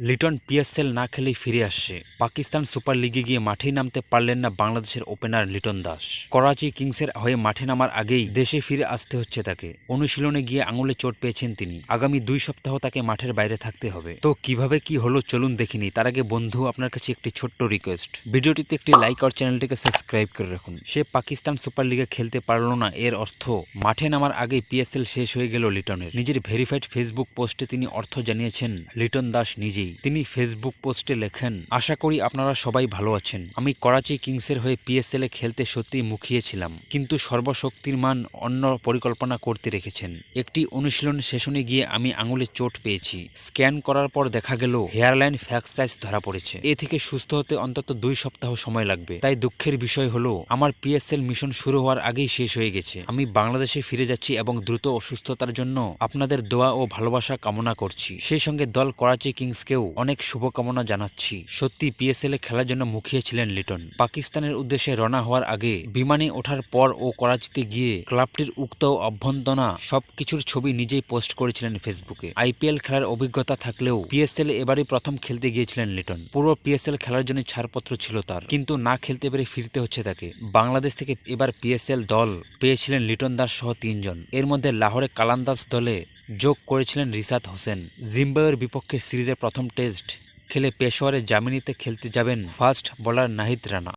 Liton PSL না খেলেই ফিরে আসছে। পাকিস্তান সুপার লিগে গিয়ে মাঠেই নামতে পারলেন না বাংলাদেশের ওপেনার লিটন দাস। করাচি কিংসের হয়ে মাঠে নামার আগেই দেশে ফিরে আসতে হচ্ছে তাকে। অনুশীলনে গিয়ে আঙুলে চোট পেয়েছেন তিনি। আগামী দুই সপ্তাহ তাকে মাঠের বাইরে থাকতে হবে। তো কীভাবে কি হলো চলুন দেখিনি তার আগে বন্ধু, আপনার কাছে একটি ছোট্ট রিকোয়েস্ট ভিডিওটিতে একটি লাইক আর চ্যানেলটিকে সাবস্ক্রাইব করে রাখুন। সে পাকিস্তান সুপার লিগে খেলতে পারল না, এর অর্থ মাঠে নামার আগেই পিএসএল শেষ হয়ে গেল লিটনের। নিজের ভেরিফাইড ফেসবুক পোস্টে তিনি অর্থ জানিয়েছেন লিটন দাস নিজেই তিনি ফেসবুক পোস্টে লেখেন, আশা করি আপনারা সবাই ভালো আছেন। আমি করাচি কিংসের হয়ে পিএসএল খেলতে সত্যি মুখিয়েছিলাম, কিন্তু সর্বশক্তির মান অন্য পরিকল্পনা করতে রেখেছেন। একটি অনুশীলন সেশনে গিয়ে আমি আঙুলে চোট পেয়েছি। স্ক্যান করার পর দেখা গেল, হেয়ারলাইন ফ্যাকসাইজ ধরা পড়েছে। এ থেকে সুস্থ হতে অন্তত দুই সপ্তাহ সময় লাগবে। তাই দুঃখের বিষয় হলো, আমার পিএসএল মিশন শুরু হওয়ার আগেই শেষ হয়ে গেছে। আমি বাংলাদেশে ফিরে যাচ্ছি এবং দ্রুত অসুস্থতার জন্য আপনাদের দোয়া ও ভালোবাসা কামনা করছি। সেই সঙ্গে দল করাচি কিংসকেও অনেক শুভকামনা জানাচ্ছি। সত্যি পিএসএল এ খেলার জন্য মুখিয়েছিলেন লিটন। পাকিস্তানের উদ্দেশ্যে রওনা হওয়ার আগে বিমানে ওঠার পর ও করাচিতে গিয়ে ক্লাবটির উক্ত অভ্যন্তনা সবকিছুর ছবি নিজেই পোস্ট করেছিলেন ফেসবুকে। আইপিএল খেলার অভিজ্ঞতা থাকলেও পিএসএল এবারই প্রথম খেলতে গিয়েছিলেন লিটন। পুরো পিএসএল খেলার জন্য ছাড়পত্র ছিল তার। কিন্তু না খেলতে পেরে ফিরতে হচ্ছে তাকে। বাংলাদেশ থেকে এবার পিএসএল দল পেয়েছিলেন লিটন দাস সহ তিনজন। এর মধ্যে লাহোরে কালান্দাস দলে যোগ করেছিলেন রিসাত হোসেন। জিম্বাবুয়ের বিপক্ষে সিরিজের প্রথম টেস্ট খেলে পেশোয়ারে জামিনিতে খেলতে যাবেন ফাস্ট বোলার নাহিদ রানা।